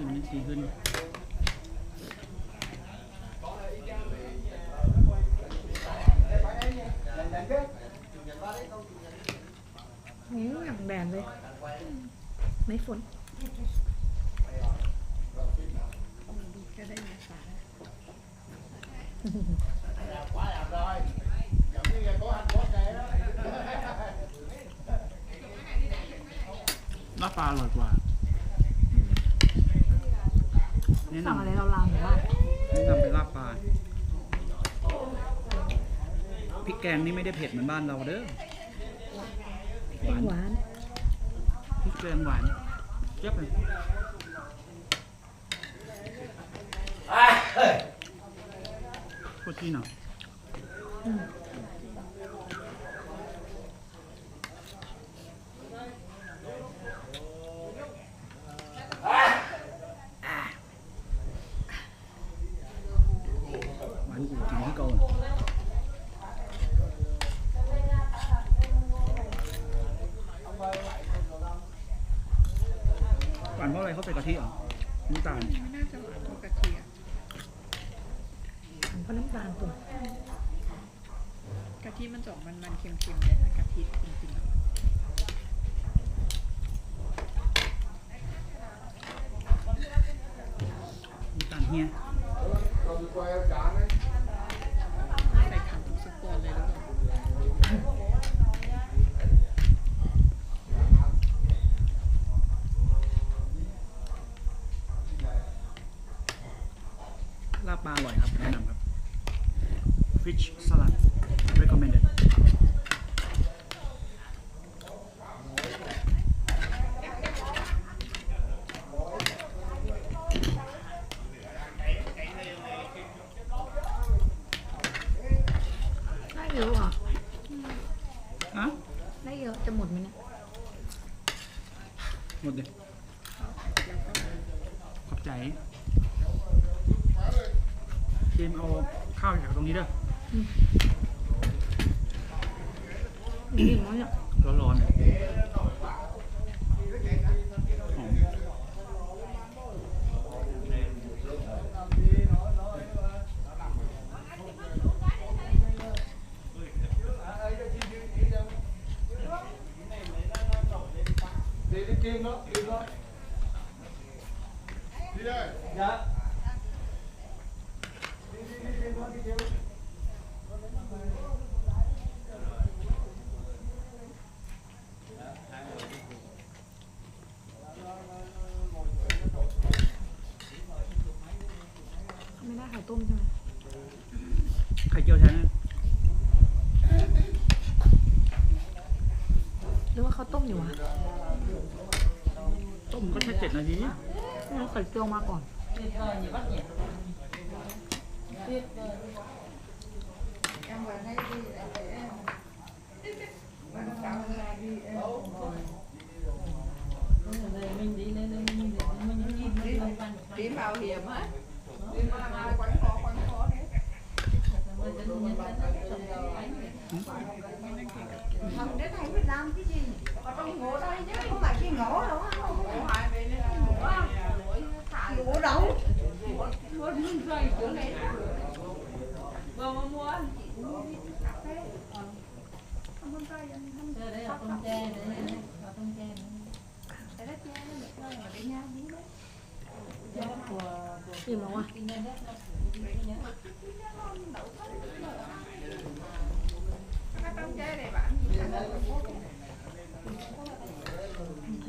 ชิมนี่ดีขึ้นอืมอย่างแบนเลย ไม่ฝนก็ได้มาฝากลาบปลาอร่อยกว่า แนะสั่งนำอะไรเราลามหรือว่าแนะนำเป็นลาบปลาพริกแกงนี่ไม่ได้เผ็ดเหมือนบ้านเราเด้อแกงหวานพริกแกงหวานเจี๊ยบเลยโคตรที่เนาะอืม หวานกูกินที่เก่าหวานเพราะอะไรเขาใส่กะ ทิเหรอน้ำตาลไม่น่าจะหวานเท่ากะทิอะเพราะน้ำตาลตัวกะทิมันจะออกมันๆเค็มๆเลยถ้ากะทิจริงๆอะน้ำตาลเฮียใส่ขันทุกสปอนเลยหรือเปล่า ลาบปลา อร่อยครับ แนะนำครับ fish salad recommended ได้เยอะอะอะได้เยอะจะหมดไหมเนี่ย หมดเลย แล้วก็ ขอบใจเจมเอา ข้าวจากตรงนี้เด้อมีอีกมั้ยเนี่ยร้อนๆหอมไม่ได้ไข่ต้มใช่ไหม ไข่เจียวแท้นะ หรือว่าเขาต้มอยู่วะต้มก็แค่เจ็ดนาทีเอาไข่เจียวมาก่อน không phải cái ngổ đâu ngổ đâu gì mà qua Hãy subscribe cho kênh Ghiền Mì Gõ Để không bỏ lỡ những video hấp dẫn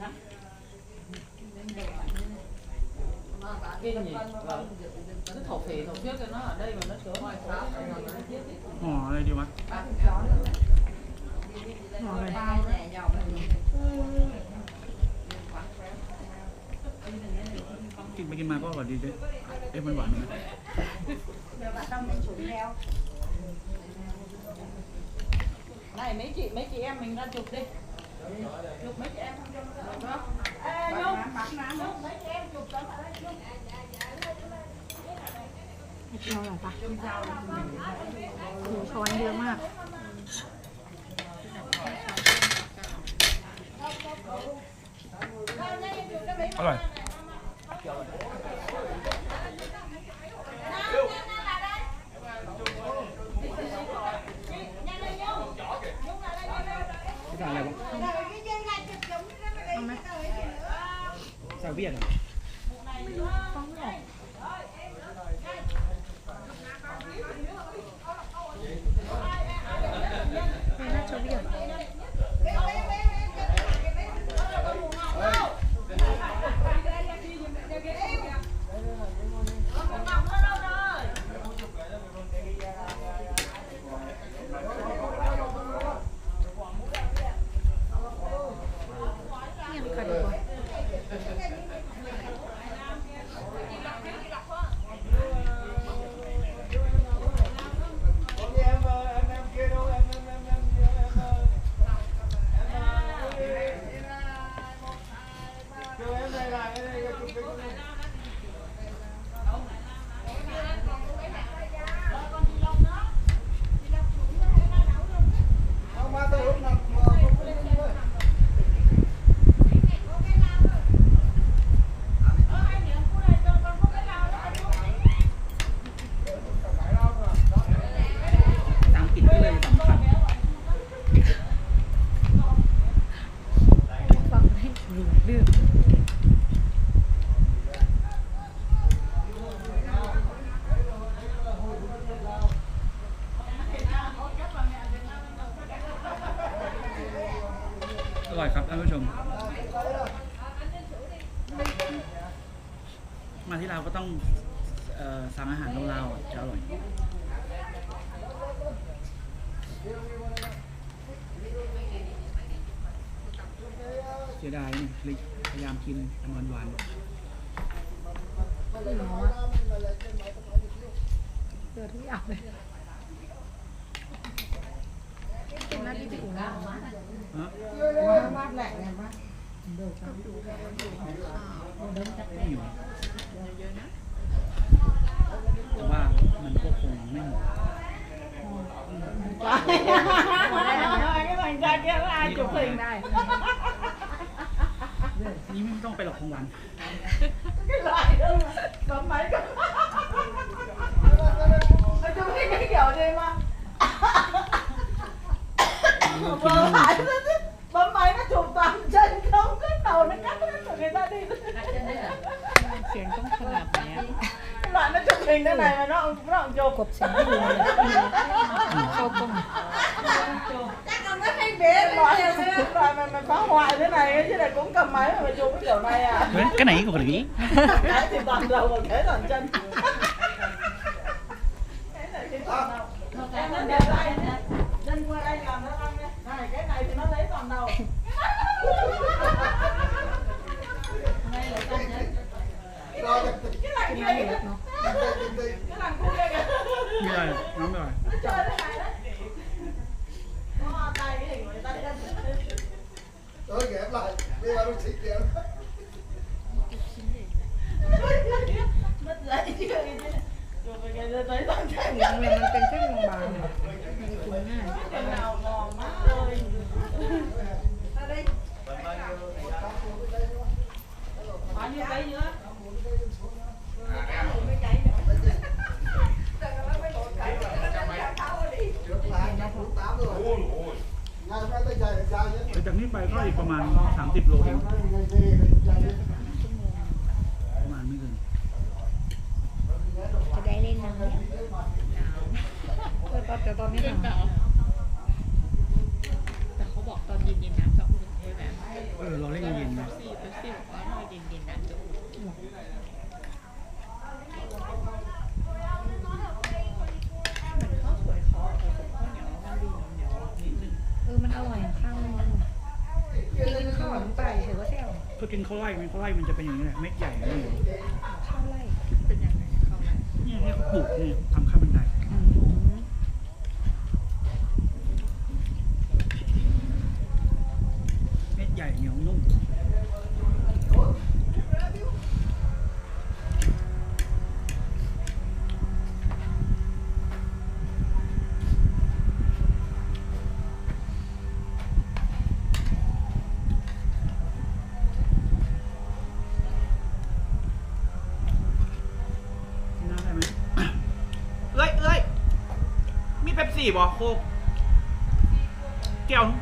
nhàng กินมาก็อร่อยดีด้วยเอ๊ะมันหวานไหม Giờ bà Tâm lên xuống theo này mấy chị mấy chị em mình ra chụp đi chụp mấy chị em không cho nó Ê, Nhung, Nhung, mấy chị em chụp tấm ở đây Nhung. เราหรอปะโอ้โหช้อนเยอะมากอร่อย viernes. สียดายนี่เลยพยายามกินอันหวานไม่รู้ว่าเจอทุกอย่างเลยเป็นหน้าที่ถูกแล้วๆฮะ Mát lạnh này mát ไม่อยู่แต่ว่ามันก็คงไม่หมด cái thằng trai kia nó ai chụp hình ได้ นี่ไม่ต้องไปหรอกของหวาน cái loại đó mà bấm máy cơ nó chụp cái cái kiểu gì mà กิน vừa ไม่หม phải ด nó thích bấm máy nó chụp toàn chân không cái đầu nó cắt hết rồi người ta đi เสียงต้องขนาดไหนอะ cái loại nó chụp hình thế này mà nó không- nó không chụp กบเสียงไม่รู้เลยเข้ากล้อง rồi mày mày này cũng cầm máy mà chụp cái kiểu này à? Đấy, cái này còn nghĩ cái thì toàn đầu còn thế toàn chân. Cái này thì toàn đầu. Em nó để đây dân qua đây làm nó ăn này cái này thì nó lấy toàn đầu. Cái này cái này kia kìa. Tôi ghép lại, bây giờ nó xịt kìa. mất dậy chưa rồi cái cái tới toàn chân เงินมันเป็นเส้นบางๆมันจะกินง่าย cái nào mò má ơi Ra đây bao nhiêu cây nữa จากนี้ไปก็อีกประมาณ 30 โลเอง Ngày hôm nay thì chạy nhất. ประมาณไม่เกิน จะได้เล่นน้ำเนี่ยเออตอนแต่ตอนนี้ เพื่อน ห เป นา ล่าว แต่เขาบอกตอนเย็นๆน้ำจะอุ่นใช่ไหม เออเราเล่นเย็นๆ เป๊ นะ ปซี่เป๊ปซี่บอกว่าตอนเย็นๆน้ำจะอุ่น เหมือนข้าวสวยเขาผสมข้าวเหนียวมันดูเหนียวๆนิดนึง เออมันอร่อยข้าวมัน กินข้าวหวานไปถือว่าแซ่บก็กินข้าวไร่มันข้าวไร่มันจะเป็นอย่างนี้แหละเม็ดใหญ่ไม่เหนียวใช่เข้าไล่เป็นยังไงเข้าอะไรเนี่ยให้เขาปลูกเนี่ยทำข้าวบันไดอืมเม็ดใหญ่เหนียวนุ่ม น่าได้ไหม เอ้ยเอ้ย มีเป๊ปซี่บ่โคกแก้วนึง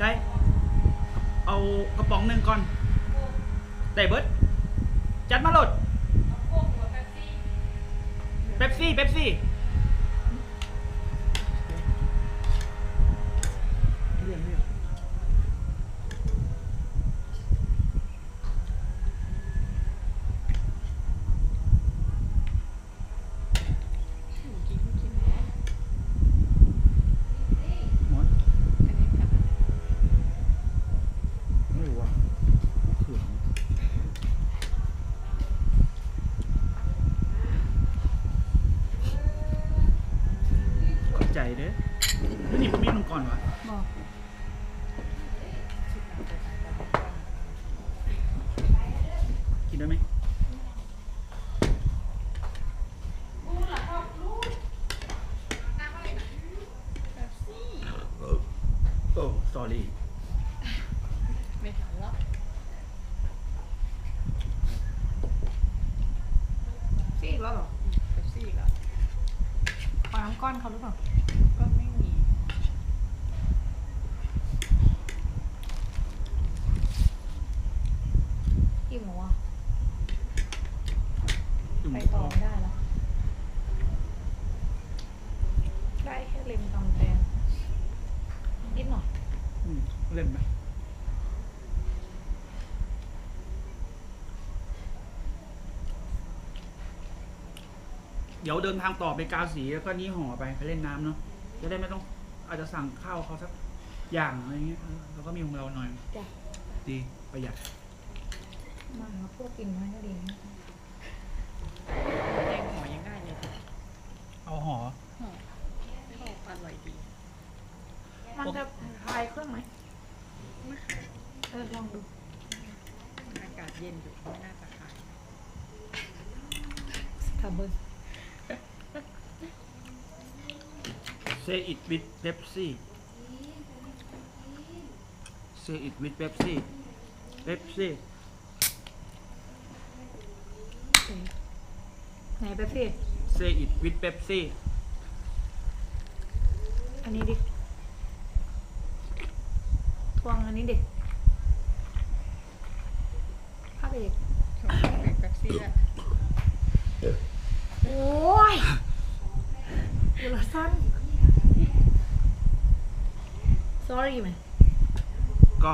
ได้ เอากระป๋องหนึ่งก่อน ได้เบิร์ดจัดมาโหลดเป๊ปซี่เป๊ปซี่ เรื่องเรื่องหมด อันนี้ค่ะ ไม่รู้อะเขืองขอบใจเด้อแล้วนี่ผมมีมันก่อนวะ บอก กินได้ไหม โอ้ sorry ไม่ทันแล้วซี่อีกแล้วเหรอเป๊ปซี่แล้วขอน้ำก้อนเขาหรือเปล่า ก็ไม่มี อิ่มเหรอวะ จุ่ม ไปต่อไม่ได้แล้ว ได้แค่เล็มกำแพงนิดหน่อย อืมเล่นไหม เดี๋ยวเดินทางต่อไปกาสีแล้วก็นี่ห่อไปไปเล่นน้ำเนาะจะได้ไม่ต้องอาจจะสั่งข้าวเขาสักอย่างอะไรเงี้ยเออแล้วก็มีของเราหน่อยจ้ะดีประหยัดมาหาพวกกินไม้ก็ดีนะแดงหัวยังได้เลยเอาห่อหอมชอบอร่อยดี มันจะคลายเครื่องไหมเออลองดูอากาศเย็นอยู่ไม่น่าจะขายทำเบิ้ล Say it with Pepsi Say it with Pepsi Pepsi ไหนไปพี่ Say it with Pepsi อันนี้ดิทวงอันนี้ดิภาพเอกชอบเป๊ปซี่อะโอ้ยเวลาสั้น sorry ไหมก็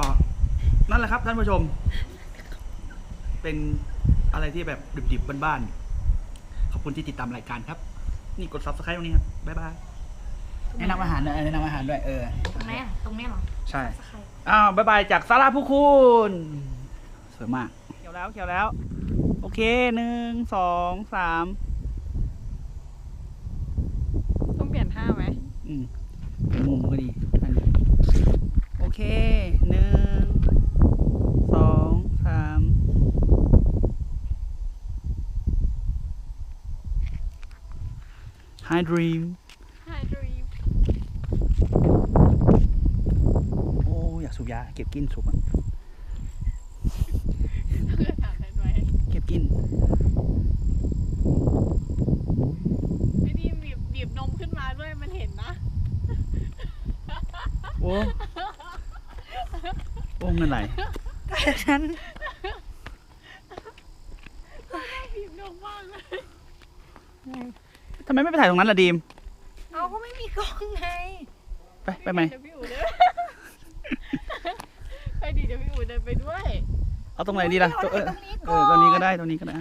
นั่นแหละครับท่านผู้ชม เป็นอะไรที่แบบดิบๆบ้านๆขอบคุณที่ติดตามรายการครับ นี่กด subscribe ตรงนี้ครับบ๊ายบายแนะนำอาหารหน่อยแนะนำอาหารด้วยเออตรงไหนอะตรงนี้เหรอใช่ สักใครอ้าวบ๊ายบายจากซาร่าผู้คุณสวยมาก เขียวแล้วเขียวแล้ว โอเคหนึ่งสองสามต้องเปลี่ยนท่าไหมอืมเป็นมุมก็ดีอันนี้โอ เคหนึ่งสองสาม Hi Dream ไฮดรีมโอ้อยากสูบยา เก็บกินสูบอะเพื่อถามได้ไหมเก็บกินไม่ดีบีบบีบนมขึ้นมาด้วยมันเห็นนะ โอ้ โอ้เงินไหลฉันบีบนมมากเลยทำไมไม่ไปถ่ายตรงนั้นล่ะดีม เอาก็ไม่มีกล้องไง ไปไปไหม เดี๋ยวพี่อู๋เดินไปดิเดี๋ยวพี่อู๋เดินไปด้วย เอาตรงไหนดีล่ะเอาเออตรงนี้เอก่ออนตรงนี้ก็ได้ตรงนี้ก็ได้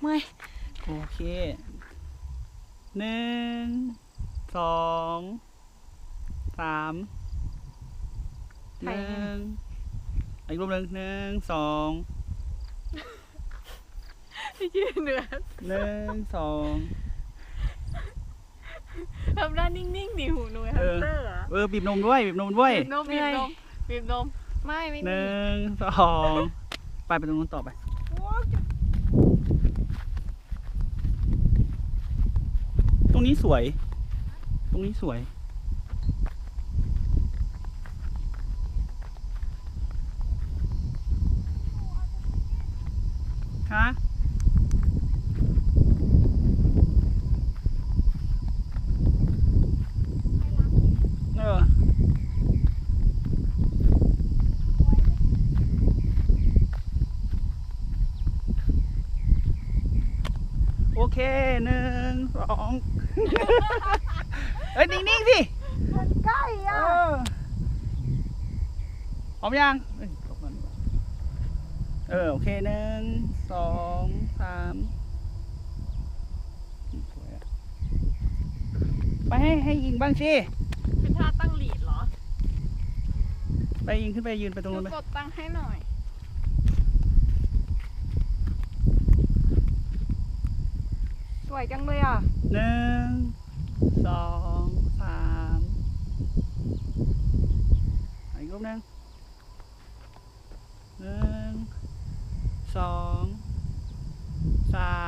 ไม่โอเคหนึ่งสอง สามหนึ่งอีกรูปหนึ่งหนึ่งสองพี่จีเหนือหนึ่งสองทำหน้านิ่งๆดิหูหนูแฮเอมอสเตอร์เหรอเออบีบนมด้วยบีบนมด้วยบีบนมบีบนมบีบนมไม่ไม่หมีนึ่งสองไปไปตรงนู้นต่อไปตรงนี้สวย ตรงนี้สวย ฮะเออโอเคหนึ่งสองเอ้ยนิ่งๆสิมันใกล้เออะอพร้อมยังเอ้ยตกก่อนดีกว่า เออ โอเคหนึ่งสองสามสวยอะไปให้ให้ยิงบ้างสิ เป็นท่าตั้งหลีดเหรอไปยิงขึ้นไปยืนไปตรงหนูนู้นไป กดตั้งให้หน่อย สวยจังเลยอะ หนึ่งสองสามอีกรูปหนึ่งหนึ่ง สองสาม